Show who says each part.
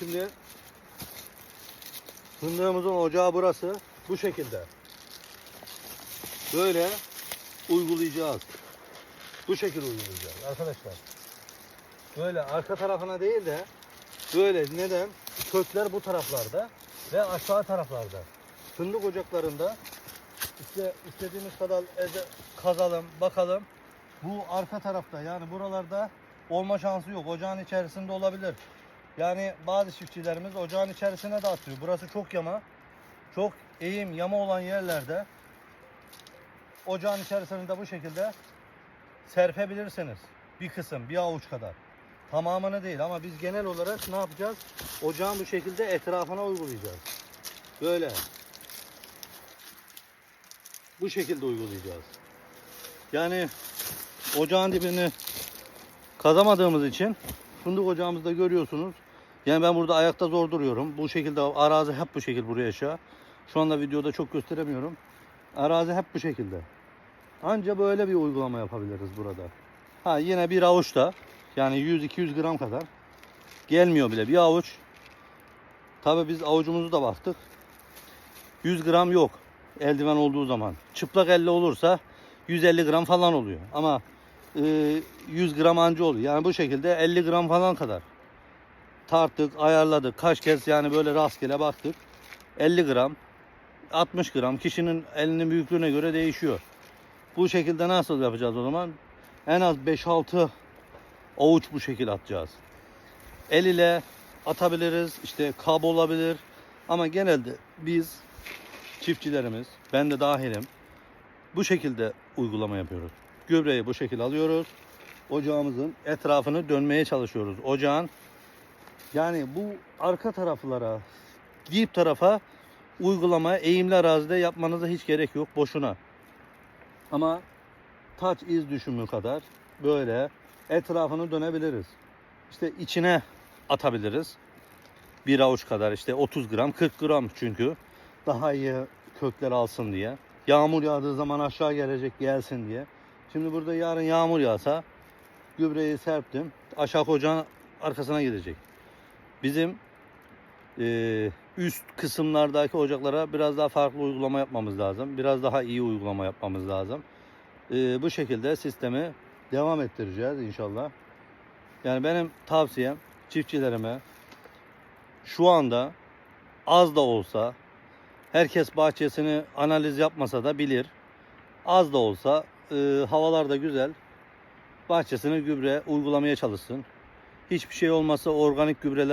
Speaker 1: Şimdi fındığımızın ocağı burası. Bu şekilde. Böyle uygulayacağız. Bu şekilde uygulayacağız arkadaşlar. Böyle arka tarafına değil de böyle neden? Kökler bu taraflarda ve aşağı taraflarda. Fındık ocaklarında işte istediğimiz kadar eze- kazalım, bakalım. Bu arka tarafta yani buralarda olma şansı yok. Ocağın içerisinde olabilir. Yani bazı çiftçilerimiz ocağın içerisine de atıyor. Burası çok yama. Çok eğim, yama olan yerlerde ocağın içerisinde bu şekilde serpebilirsiniz. Bir kısım, bir avuç kadar. Tamamını değil ama biz genel olarak ne yapacağız? Ocağın bu şekilde etrafına uygulayacağız. Böyle. Bu şekilde uygulayacağız. Yani ocağın dibini kazamadığımız için fındık ocağımızda görüyorsunuz. Yani ben burada ayakta zor duruyorum. Bu şekilde arazi hep bu şekilde buraya aşağı. Şu anda videoda çok gösteremiyorum. Arazi hep bu şekilde. Anca böyle bir uygulama yapabiliriz burada. Ha yine bir avuçta yani 100-200 gram kadar gelmiyor bile bir avuç. Tabi biz avucumuzu da baktık. 100 gram yok eldiven olduğu zaman. Çıplak elle olursa 150 gram falan oluyor. Ama e, 100 gram anca oluyor. Yani bu şekilde 50 gram falan kadar. Tarttık, ayarladık. Kaç kez yani böyle rastgele baktık. 50 gram, 60 gram kişinin elinin büyüklüğüne göre değişiyor. Bu şekilde nasıl yapacağız o zaman? En az 5-6 avuç bu şekilde atacağız. El ile atabiliriz. işte kab olabilir. Ama genelde biz çiftçilerimiz, ben de dahilim. Bu şekilde uygulama yapıyoruz. Gübreyi bu şekilde alıyoruz. Ocağımızın etrafını dönmeye çalışıyoruz. Ocağın yani bu arka taraflara, dip tarafa uygulama eğimli arazide yapmanıza hiç gerek yok boşuna. Ama taç iz düşümü kadar böyle etrafını dönebiliriz. İşte içine atabiliriz. Bir avuç kadar işte 30 gram 40 gram çünkü daha iyi kökler alsın diye. Yağmur yağdığı zaman aşağı gelecek gelsin diye. Şimdi burada yarın yağmur yağsa gübreyi serptim. Aşağı ocağın arkasına gidecek. Bizim eee, üst kısımlardaki ocaklara biraz daha farklı uygulama yapmamız lazım. Biraz daha iyi uygulama yapmamız lazım. Eee, bu şekilde sistemi devam ettireceğiz inşallah. Yani benim tavsiyem çiftçilerime şu anda az da olsa herkes bahçesini analiz yapmasa da bilir. Az da olsa e, havalar da güzel. Bahçesine gübre uygulamaya çalışsın. Hiçbir şey olmasa organik gübreler